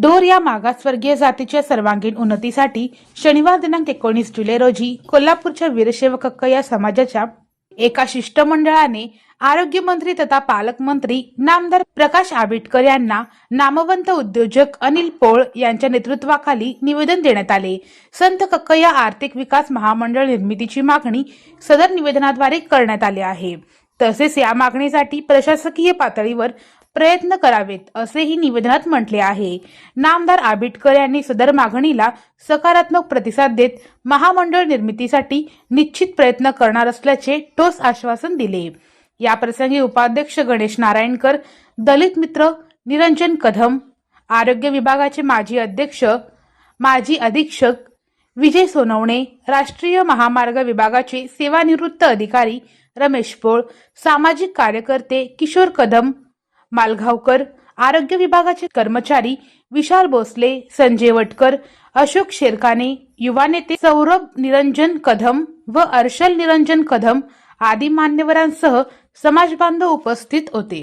Door या मागासवर्गीय जातीच्या सर्वांगीण उन्नतीसाठी शनिवार दिनांक एकोणीस जुलै रोजी कोल्हापूरच्या वीरशैव कक्क या समाजाच्या एका शिष्टमंडळाने आरोग्यमंत्री तथा पालकमंत्री नामदार प्रकाश आबिटकर यांना नामवंत उद्योजक अनिल पोळ यांच्या नेतृत्वाखाली निवेदन देण्यात आले. संत कक्कया आर्थिक विकास महामंडळ निर्मितीची मागणी सदर निवेदनाद्वारे करण्यात आली आहे. तसेच या मागणीसाठी प्रशासकीय पातळीवर प्रयत्न करावेत असेही निवेदनात म्हटले आहे. नामदार आबिटकर यांनी सदर मागणीला सकारात्मक प्रतिसाद देत महामंडळ निर्मितीसाठी निश्चित प्रयत्न करणार असल्याचे ठोस आश्वासन दिले. या प्रसंगी उपाध्यक्ष गणेश नारायणकर दलित मित्र निरंजन कदम आरोग्य विभागाचे माजी अध्यक्ष माजी अधीक्षक विजय सोनवणे राष्ट्रीय महामार्ग विभागाचे सेवानिवृत्त अधिकारी रमेश पोळ सामाजिक कार्यकर्ते किशोर कदम मालगावकर आरोग्य विभागाचे कर्मचारी विशाल भोसले संजय वटकर अशोक शेरकाने युवा नेते सौरभ निरंजन कदम व अर्शल निरंजन कदम आदी मान्यवरांसह समाजबांधव उपस्थित होते.